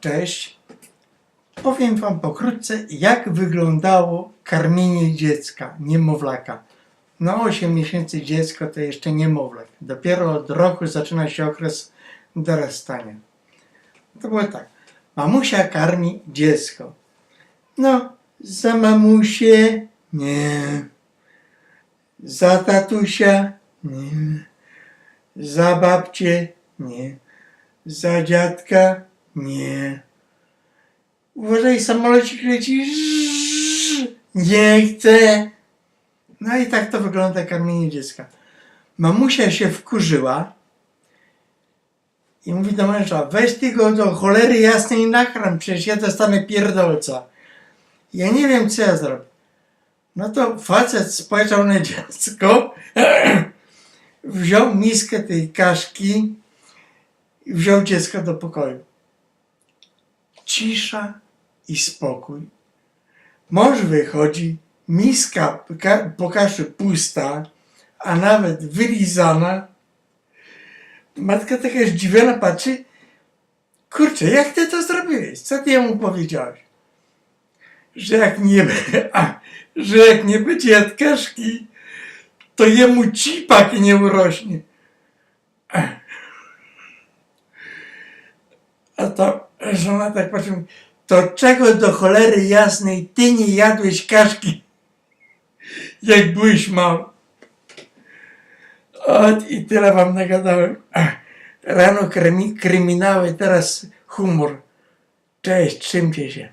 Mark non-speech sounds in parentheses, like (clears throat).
Cześć. Powiem Wam pokrótce, jak wyglądało karmienie dziecka, niemowlaka. No 8 miesięcy dziecko to jeszcze niemowlak. Dopiero od roku zaczyna się okres dorastania. To było tak. Mamusia karmi dziecko. No, za mamusię nie. Za tatusia nie. Za babcię nie. Za dziadka nie. Uważaj, samolocik leci. Nie chcę. No i tak to wygląda karmienie dziecka. Mamusia się wkurzyła i mówi do męża, weź ty go do cholery jasnej nakarm, przecież ja dostanę pierdolca. Ja nie wiem, co ja zrobię. No to facet spojrzał na dziecko, (clears throat) wziął miskę tej kaszki i wziął dziecko do pokoju. Cisza i spokój. Mąż wychodzi, miska ka- po kaszy pusta, a nawet wylizana. Matka taka zdziwiona patrzy. Kurczę, jak ty to zrobiłeś? Co ty jemu powiedziałeś? Że jak nie, (laughs) a, że jak nie będzie jadkaszki, to jemu cipak nie urośnie. A to żona tak to czego do cholery jasnej ty nie jadłeś kaszki, jak byłeś mały? Ot i tyle wam nagadałem. Rano krymi, kryminały, teraz humor. Cześć, trzymcie się.